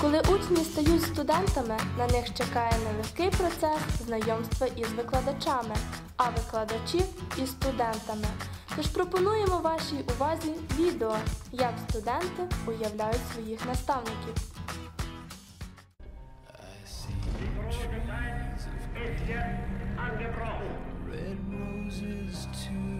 Коли учні стають студентами, на них чекає нелегкий процес знайомства із викладачами, а викладачів із студентами. Тож пропонуємо вашій увазі відео, як студенти уявляють своїх наставників. Red roses too.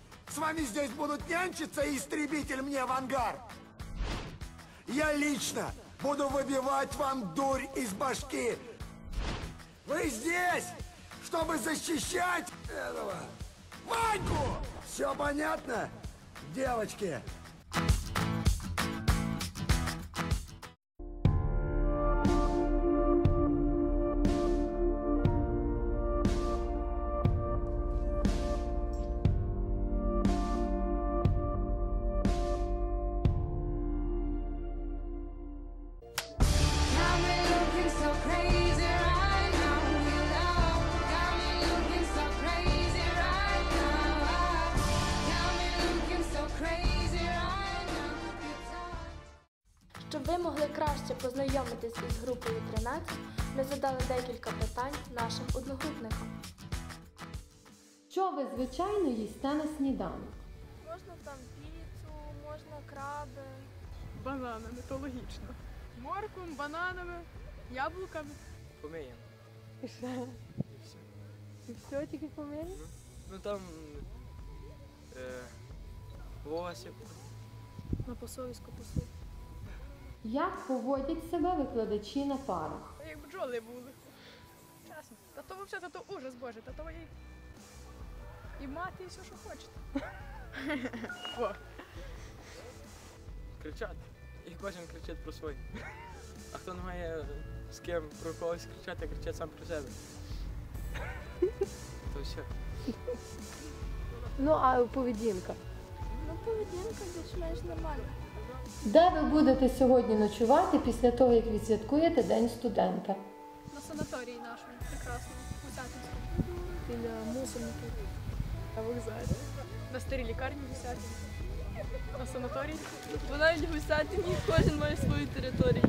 С вами здесь будут нянчиться и истребитель мне в ангар? Я лично буду выбивать вам дурь из башки. Вы здесь, чтобы защищать этого Ваньку! Все понятно, девочки? Щоб ви могли краще познайомитись із групою 13, ми задали декілька питань нашим одногрупникам. Що ви звичайно їсте на сніданок? Можна там піцу, можна краби. Бананами, то логічно. Морквом, бананами, яблуками. Помиємо. І все. І все, тільки помиємо? Ну там е, волосся. На посовіську посуд. Як поводять себе викладачі на парах? Як бджоли були. Чесно. Та то взагалі, та то ужас Боже, та то і, і мати, і все, що хочете. О, Кричати. І кожен кричить про своє. А хто не має з ким про когось кричати, кричать сам про себе. То все. Ну а поведінка. Ну, поведінка більш-менш нормальна. Де ви будете сьогодні ночувати після того, як відсвяткуєте День студента? на санаторії нашому прекрасному, Гусятинському. Біля мусорників. На вокзалі. На старій лікарні Гусятин. На санаторії. Вона в Усятині, кожен має свою територію.